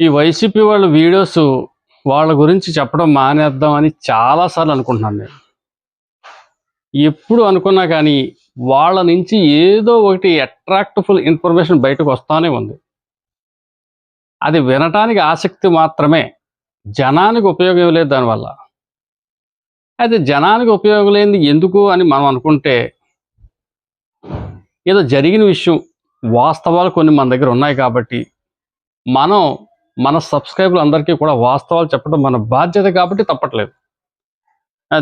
ఈ వైసీపీ వాళ్ళ వీడియోస్ వాళ్ళ గురించి చెప్పడం మానేద్దామని చాలాసార్లు అనుకుంటున్నాను నేను. ఎప్పుడు అనుకున్నా కానీ వాళ్ళ నుంచి ఏదో ఒకటి అట్రాక్టిఫుల్ ఇన్ఫర్మేషన్ బయటకు వస్తానే ఉంది. అది వినటానికి ఆసక్తి మాత్రమే. జనానికి ఉపయోగం లేదు దానివల్ల. అయితే జనానికి ఉపయోగం లేనిది ఎందుకు అని మనం అనుకుంటే ఏదో జరిగిన విషయం వాస్తవాలు కొన్ని మన దగ్గర ఉన్నాయి కాబట్టి మనం మన సబ్స్క్రైబర్లు అందరికీ కూడా వాస్తవాలు చెప్పడం మన బాధ్యత కాబట్టి తప్పట్లేదు.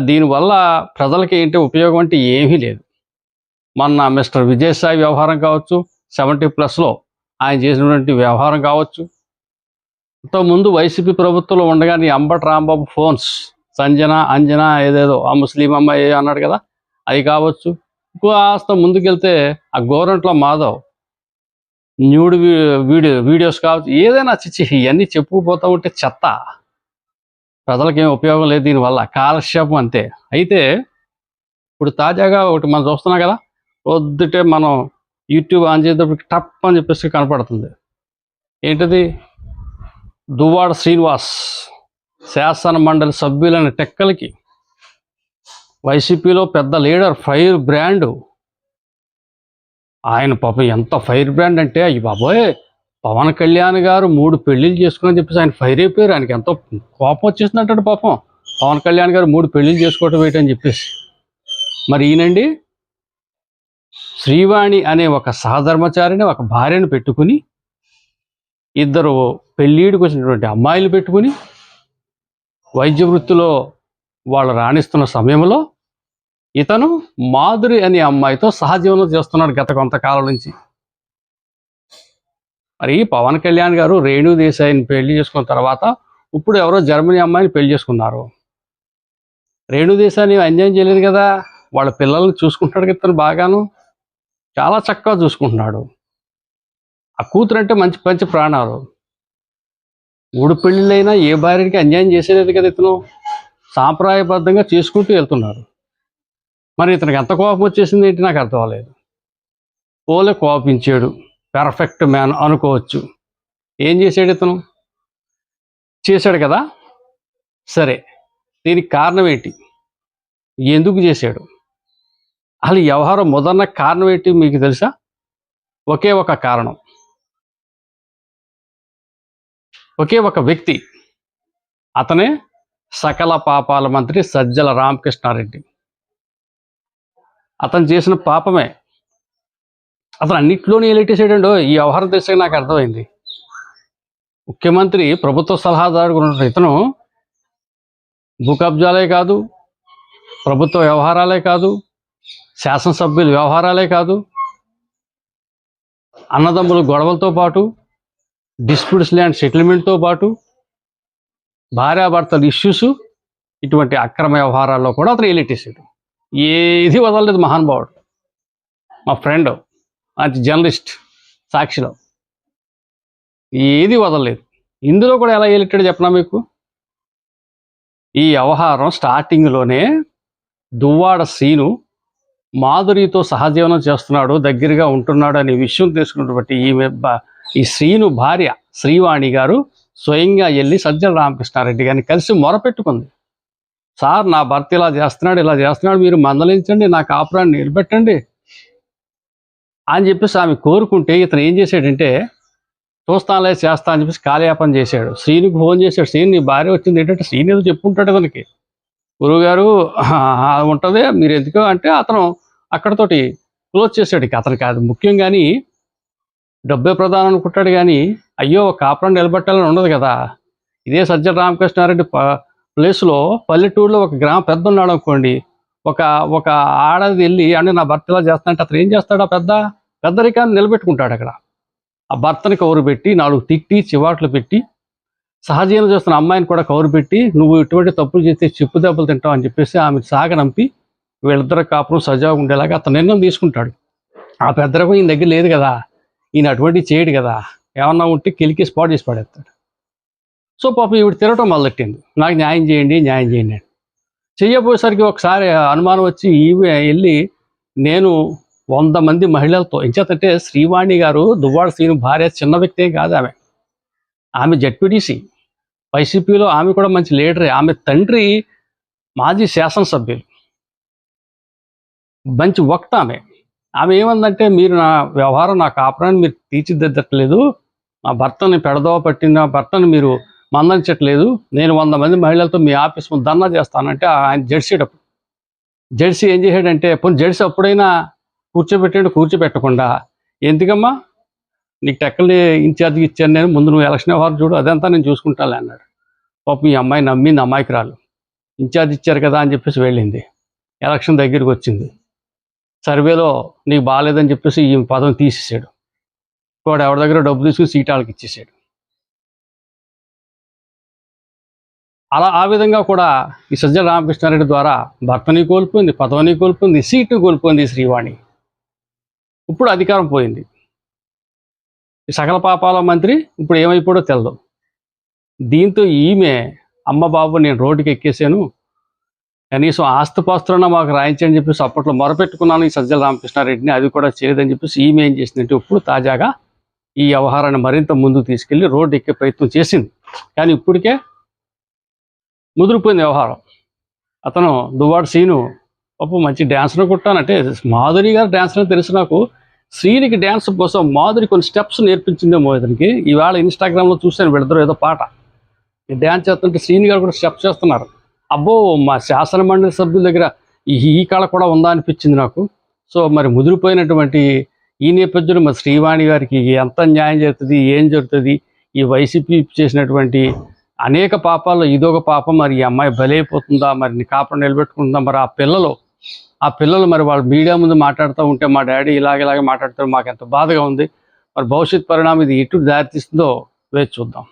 దీనివల్ల ప్రజలకి ఏంటి ఉపయోగం అంటే ఏమీ లేదు. మొన్న మిస్టర్ విజయసాయి వ్యవహారం కావచ్చు సెవెంటీ ప్లస్లో ఆయన చేసినటువంటి వ్యవహారం కావచ్చు. ముందు వైసీపీ ప్రభుత్వంలో ఉండగానే అంబటి రాంబాబు ఫోన్స్ సంజన అంజన ఏదేదో ఆ ముస్లిం అమ్మాయి అన్నాడు కదా అవి కావచ్చు. ఆస్త ముందుకెళ్తే ఆ గవర్నమెంట్లో మాధవ్ న్యూడ్ వీ- వీడియో వీడియోస్ కావచ్చు ఏదైనా చిచ్చి ఇవన్నీ చెప్పుకుపోతూ ఉంటే చెత్త. ప్రజలకి ఏం ఉపయోగం లేదు దీనివల్ల కాలక్షేపం అంతే. అయితే ఇప్పుడు తాజాగా ఒకటి మనం చూస్తున్నాం కదా పొద్దుటే మనం యూట్యూబ్ ఆన్ చేసేటప్పటికి టప్ అని చెప్పేసి కనపడుతుంది. ఏంటిది? దువ్వాడ శ్రీనివాస్ శాసన మండలి సభ్యులైన టెక్కలకి వైసీపీలో పెద్ద లీడర్ ఫైర్ బ్రాండు ఆయన పాపం ఎంత ఫైర్ బ్రాండ్ అంటే అయ్యి బాబోయ్ పవన్ కళ్యాణ్ గారు మూడు పెళ్ళిళ్ళు చేసుకుని చెప్పేసి ఆయన ఫైర్ అయిపోయారు. ఆయనకి ఎంతో కోపం వచ్చేసిందంటాడు పాపం. పవన్ కళ్యాణ్ గారు మూడు పెళ్ళిళ్ళు చేసుకోవటం వేయటని చెప్పేసి. మరి ఈయనండి శ్రీవాణి అనే ఒక సహధర్మచారిని ఒక భార్యను పెట్టుకుని ఇద్దరు పెళ్ళిడికి వచ్చినటువంటి అమ్మాయిలు పెట్టుకుని వైద్య వృత్తిలో వాళ్ళు రాణిస్తున్న సమయంలో ఇతను మాధురి అనే అమ్మాయితో సహజీవనం చేస్తున్నాడు గత కొంతకాలం నుంచి. మరి పవన్ కళ్యాణ్ గారు రేణు దేశాయిని పెళ్ళి చేసుకున్న తర్వాత ఇప్పుడు ఎవరో జర్మనీ అమ్మాయిని పెళ్ళి చేసుకున్నారు. రేణు దేశాన్ని అన్యాయం చేయలేదు కదా? వాళ్ళ పిల్లల్ని చూసుకుంటాడు ఇతను బాగాను? చాలా చక్కగా చూసుకుంటున్నాడు. ఆ కూతురు అంటే మంచి మంచి ప్రాణాలు. మూడు పెళ్ళిళ్ళైనా ఏ భార్యకి అన్యాయం చేసేది కదా ఇతను? సాంప్రదాయబద్ధంగా చేసుకుంటూ వెళ్తున్నారు. మరి ఇతనికి ఎంత కోపం వచ్చేసింది ఏంటి నాకు అర్థం అవ్వలేదు. పోలే కోపించాడు. పెర్ఫెక్ట్ మ్యాన్ అనుకోవచ్చు. ఏం చేశాడు ఇతను? చేశాడు కదా? సరే. దీనికి కారణం ఏంటి? ఎందుకు చేశాడు? అసలు వ్యవహారం మొదన్న కారణం ఏంటి మీకు తెలుసా? ఒకే ఒక కారణం. ఒకే ఒక వ్యక్తి. అతనే సకల పాపాల మంత్రి సజ్జల రామకృష్ణారెడ్డి. అతను చేసిన పాపమే. అతను అన్నిట్లోనే ఎలెట్టేసాడండో ఈ వ్యవహారం తెలిసాక నాకు అర్థమైంది. ముఖ్యమంత్రి ప్రభుత్వ సలహాదారు ఇతను భూ కబ్జాలే కాదు ప్రభుత్వ వ్యవహారాలే కాదు శాసనసభ్యుల వ్యవహారాలే కాదు అన్నదమ్ముల గొడవలతో పాటు డిస్ప్యూట్స్ ల్యాండ్ సెటిల్మెంట్తో పాటు భార్యాభర్తల ఇష్యూస్ ఇటువంటి అక్రమ వ్యవహారాల్లో కూడా అతను ఎలిటేసాడు ఏది వదలలేదు మహానుభావుడు మా ఫ్రెండ్ మంచి జర్నలిస్ట్ సాక్షిలో. ఏది వదలలేదు. ఇందులో కూడా ఎలా వెళ్ళిట్టాడు చెప్పనా మీకు? ఈ వ్యవహారం స్టార్టింగ్లోనే దువ్వాడ సీను మాధురితో సహజీవనం చేస్తున్నాడు దగ్గరగా ఉంటున్నాడు అనే విషయం తెలుసుకున్నటువంటి ఈమె ఈ శ్రీను భార్య శ్రీవాణి గారు స్వయంగా వెళ్ళి సజ్జల రామకృష్ణారెడ్డి గారిని కలిసి మొరపెట్టుకుంది. సార్ నా భర్త ఇలా చేస్తున్నాడు ఇలా చేస్తున్నాడు మీరు మందలించండి నా కాపురాన్ని నిలబెట్టండి అని చెప్పేసి ఆమె కోరుకుంటే ఇతను ఏం చేశాడంటే చూస్తానులే చేస్తా అని చెప్పేసి కాలయాపన చేశాడు. శ్రీనికి ఫోన్ చేశాడు. శ్రీని నీ భార్య వచ్చింది ఏంటంటే శ్రీని ఏదో చెప్పుంటాడు ఇతనికి గురువుగారు ఉంటుంది మీరు ఎందుకో? అంటే అతను అక్కడతోటి క్లోజ్ చేశాడు. ఇక అతనికి అది ముఖ్యం కానీ డబ్బే ప్రధానం అనుకుంటాడు కానీ అయ్యో కాపురం నిలబెట్టాలని ఉండదు కదా. ఇదే సజ్జల రామకృష్ణారెడ్డి ప ప్లేస్లో పల్లెటూరులో ఒక గ్రామ పెద్ద ఉన్నాడు అనుకోండి ఒక ఒక ఆడది వెళ్ళి అంటే నా భర్త ఇలా చేస్తానంటే అతను ఏం చేస్తాడు ఆ పెద్ద పెద్దరికాన్ని నిలబెట్టుకుంటాడు అక్కడ. ఆ భర్తని కౌరు పెట్టి నాలుగు తిట్టి చివాట్లు పెట్టి సహజీవనం చేస్తున్న అమ్మాయిని కూడా కౌరు పెట్టి నువ్వు ఇటువంటి తప్పులు చేస్తే చెప్పు దెబ్బలు తింటావు అని చెప్పేసి ఆమె సాగనంపి వీళ్ళిద్దరు కాపురం సజావుగా ఉండేలాగా అతను నిర్ణయం తీసుకుంటాడు. ఆ పెద్దరకం ఈయన దగ్గర లేదు కదా ఈయన అటువంటివి చేయడు కదా ఏమన్నా ఉంటే కిలికి స్పాట్ చేసి పడేస్తాడు. సో పాపం ఈవిడ తిరగటం మొదలెట్టింది. నాకు న్యాయం చేయండి న్యాయం చేయండి అని చెయ్యబోయేసరికి ఒకసారి అనుమానం వచ్చి ఈమె వెళ్ళి నేను వంద మంది మహిళలతో ఎంచేతంటే శ్రీవాణి గారు దువ్వాడ శ్రీని భార్య చిన్న వ్యక్తి కాదు ఆమె. ఆమె జడ్పీటీసీ వైసీపీలో ఆమె కూడా మంచి లీడరే. ఆమె తండ్రి మాజీ శాసనసభ్యులు. మంచి వక్త ఆమె. ఆమె ఏమందంటే మీరు నా వ్యవహారం నా కాపురాన్ని మీరు తీర్చిదిద్దట్లేదు. నా భర్తని పెడదోవ పట్టిన భర్తను మీరు మందలించట్లేదు నేను వంద మంది మహిళలతో మీ ఆఫీస్ ముందు ధర్నా చేస్తానంటే ఆయన జడ్సీటప్పుడు జెడ్సీ ఏం చేశాడంటే పోనీ జెడ్సీ అప్పుడైనా కూర్చోబెట్టండి కూర్చోబెట్టకుండా. ఎందుకమ్మా? నీకు టెక్కల్ని ఇన్ఛార్జ్ ఇచ్చాను నేను. ముందు నువ్వు ఎలక్షన్ వ్యవహారం చూడు. అదంతా నేను చూసుకుంటాను అన్నాడు. పాపం మీ అమ్మాయి నమ్మింది అమ్మాయికి ఇన్ఛార్జ్ ఇచ్చారు కదా అని చెప్పేసి వెళ్ళింది. ఎలక్షన్ దగ్గరికి వచ్చింది. సర్వేలో నీకు బాగాలేదని చెప్పేసి ఈ పదం తీసేసాడు వాడు ఎవరి దగ్గర డబ్బు తీసుకుని సీట్ వాళ్ళకి ఇచ్చేసాడు. అలా ఆ విధంగా కూడా ఈ సజ్జల రామకృష్ణారెడ్డి ద్వారా భర్తని కోల్పోయింది పదవిని కోల్పోయింది సీటు కోల్పోయింది శ్రీవాణి. ఇప్పుడు అధికారం పోయింది. ఈ సకల పాపాల మంత్రి ఇప్పుడు ఏమైపోడో తెలదు. దీంతో ఈమె అమ్మ బాబు నేను రోడ్డుకి ఎక్కేసాను కనీసం ఆస్తుపాస్తులన్నా మాకు రాయించని చెప్పేసి అప్పట్లో మొరపెట్టుకున్నాను ఈ సజ్జల రామకృష్ణారెడ్డిని అది కూడా చేయదని చెప్పేసి ఈమె ఏం చేసిందంటే ఇప్పుడు తాజాగా ఈ వ్యవహారాన్ని మరింత ముందుకు తీసుకెళ్ళి రోడ్డు ఎక్కే ప్రయత్నం చేసింది. కానీ ఇప్పటికే ముదిరిపోయింది వ్యవహారం. అతను దువ్వాడు సీను పాపం మంచి డ్యాన్స్ను కొట్టానంటే మాధురి గారు డ్యాన్సర్ తెలుసు నాకు. శ్రీనికి డ్యాన్స్ కోసం మాధురి కొన్ని స్టెప్స్ నేర్పించిందేమో ఇతనికి. ఈవేళ ఇన్స్టాగ్రామ్లో చూశాను వీళ్ళిద్దరు ఏదో పాట. ఈ డ్యాన్స్ చేస్తుంటే శ్రీని గారు కూడా స్టెప్స్ చేస్తున్నారు. అబ్బో మా శాసన మండలి సభ్యుల దగ్గర ఈ ఈ కళ కూడా ఉందా అనిపించింది నాకు. సో మరి ముదిరిపోయినటువంటి ఈ నేపథ్యంలో మరి శ్రీవాణి గారికి ఎంత న్యాయం జరుగుతుంది ఏం జరుగుతుంది ఈ వైసీపీ చేసినటువంటి అనేక పాపాల్లో ఇదొక పాపం. మరి ఈ అమ్మాయి బలైపోతుందా? మరి కాపడం నిలబెట్టుకుంటుందా? మరి ఆ పిల్లలు ఆ పిల్లలు మరి వాళ్ళు మీడియా ముందు మాట్లాడుతూ ఉంటే మా డాడీ ఇలాగ ఇలాగే మాట్లాడుతారు. మాకు ఎంత బాధగా ఉంది. మరి భవిష్యత్ పరిణామం ఇది ఎటు దారితీస్తుందో వేచి చూద్దాం.